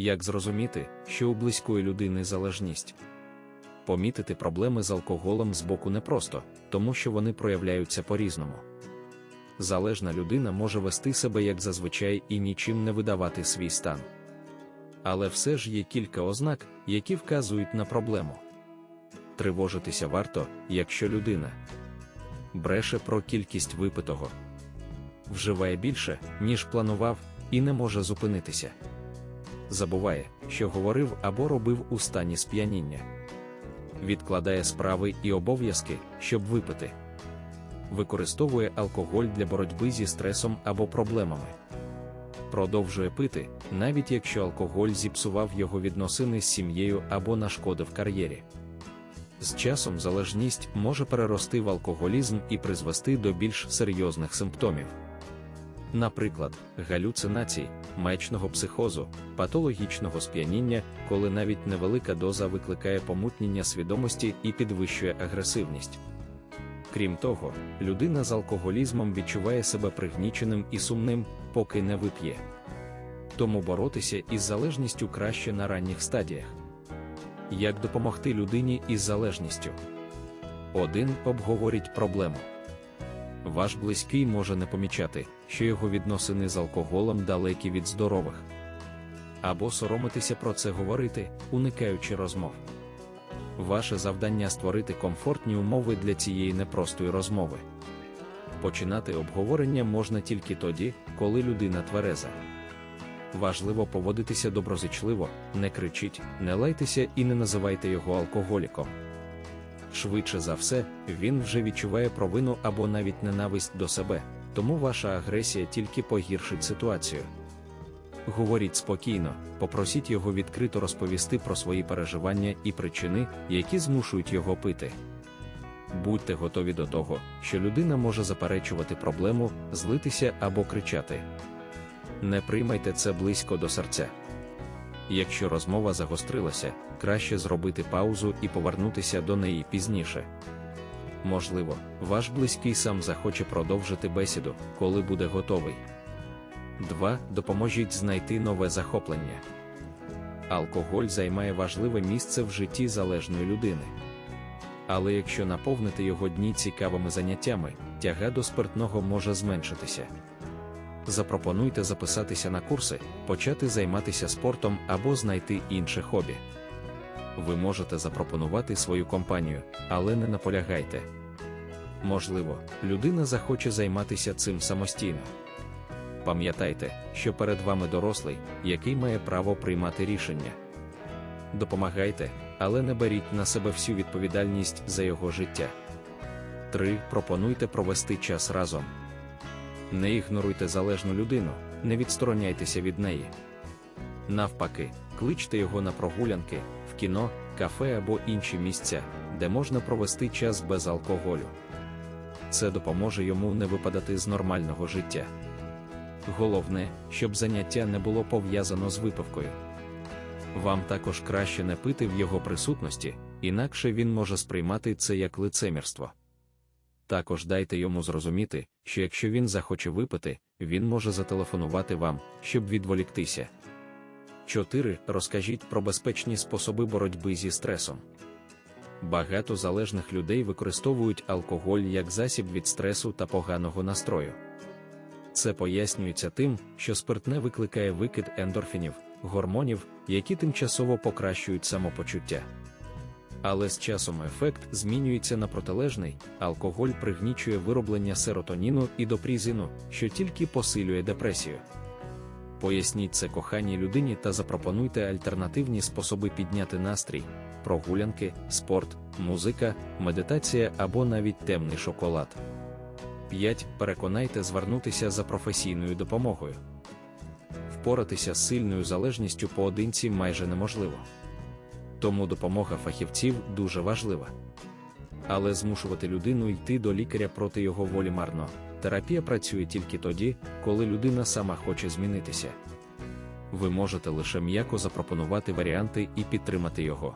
Як зрозуміти, що у близької людини залежність? Помітити проблеми з алкоголем з боку непросто, тому що вони проявляються по-різному. Залежна людина може вести себе як зазвичай і нічим не видавати свій стан. Але все ж є кілька ознак, які вказують на проблему. Тривожитися варто, якщо людина бреше про кількість випитого, вживає більше, ніж планував, і не може зупинитися. Забуває, що говорив або робив у стані сп'яніння, відкладає справи і обов'язки, щоб випити, використовує алкоголь для боротьби зі стресом або проблемами. Продовжує пити, навіть якщо алкоголь зіпсував його відносини з сім'єю або нашкодив кар'єрі. З часом залежність може перерости в алкоголізм і призвести до більш серйозних симптомів. Наприклад, галюцинацій, маячного психозу, патологічного сп'яніння, коли навіть невелика доза викликає помутнення свідомості і підвищує агресивність. Крім того, людина з алкоголізмом відчуває себе пригніченим і сумним, поки не вип'є. Тому боротися із залежністю краще на ранніх стадіях. Як допомогти людині із залежністю? 1. Обговоріть проблему. Ваш близький може не помічати, що його відносини з алкоголем далекі від здорових. Або соромитися про це говорити, уникаючи розмов. Ваше завдання створити комфортні умови для цієї непростої розмови. Починати обговорення можна тільки тоді, коли людина твереза. Важливо поводитися доброзичливо, не кричіть, не лайтеся і не називайте його алкоголіком. Швидше за все, він вже відчуває провину або навіть ненависть до себе, тому ваша агресія тільки погіршить ситуацію. Говоріть спокійно, попросіть його відкрито розповісти про свої переживання і причини, які змушують його пити. Будьте готові до того, що людина може заперечувати проблему, злитися або кричати. Не приймайте це близько до серця. Якщо розмова загострилася, краще зробити паузу і повернутися до неї пізніше. Можливо, ваш близький сам захоче продовжити бесіду, коли буде готовий. 2. Допоможіть знайти нове захоплення. Алкоголь займає важливе місце в житті залежної людини. Але якщо наповнити його дні цікавими заняттями, тяга до спиртного може зменшитися. Запропонуйте записатися на курси, почати займатися спортом або знайти інше хобі. Ви можете запропонувати свою компанію, але не наполягайте. Можливо, людина захоче займатися цим самостійно. Пам'ятайте, що перед вами дорослий, який має право приймати рішення. Допомагайте, але не беріть на себе всю відповідальність за його життя. 3. Пропонуйте провести час разом. Не ігноруйте залежну людину, не відстороняйтеся від неї. Навпаки, кличте його на прогулянки, в кіно, кафе або інші місця, де можна провести час без алкоголю. Це допоможе йому не випадати з нормального життя. Головне, щоб заняття не було пов'язано з випивкою. Вам також краще не пити в його присутності, інакше він може сприймати це як лицемірство. Також дайте йому зрозуміти, що якщо він захоче випити, він може зателефонувати вам, щоб відволіктися. 4. Розкажіть про безпечні способи боротьби зі стресом. Багато залежних людей використовують алкоголь як засіб від стресу та поганого настрою. Це пояснюється тим, що спиртне викликає викид ендорфінів, гормонів, які тимчасово покращують самопочуття. Але з часом ефект змінюється на протилежний, алкоголь пригнічує вироблення серотоніну і допрізину, що тільки посилює депресію. Поясніть це коханій людині та запропонуйте альтернативні способи підняти настрій, прогулянки, спорт, музика, медитація або навіть темний шоколад. 5. Переконайте звернутися за професійною допомогою. Впоратися з сильною залежністю поодинці майже неможливо. Тому допомога фахівців дуже важлива. Але змушувати людину йти до лікаря проти його волі марно. Терапія працює тільки тоді, коли людина сама хоче змінитися. Ви можете лише м'яко запропонувати варіанти і підтримати його.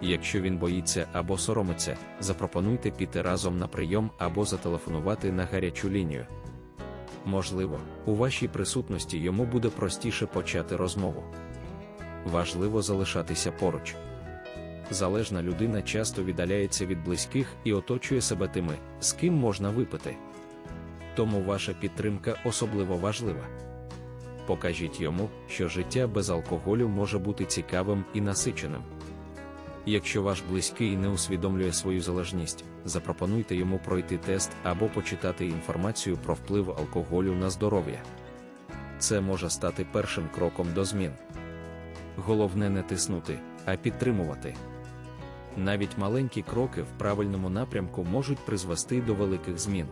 Якщо він боїться або соромиться, запропонуйте піти разом на прийом або зателефонувати на гарячу лінію. Можливо, у вашій присутності йому буде простіше почати розмову. Важливо залишатися поруч. Залежна людина часто віддаляється від близьких і оточує себе тими, з ким можна випити. Тому ваша підтримка особливо важлива. Покажіть йому, що життя без алкоголю може бути цікавим і насиченим. Якщо ваш близький не усвідомлює свою залежність, запропонуйте йому пройти тест або почитати інформацію про вплив алкоголю на здоров'я. Це може стати першим кроком до змін. Головне не тиснути, а підтримувати. Навіть маленькі кроки в правильному напрямку можуть призвести до великих змін.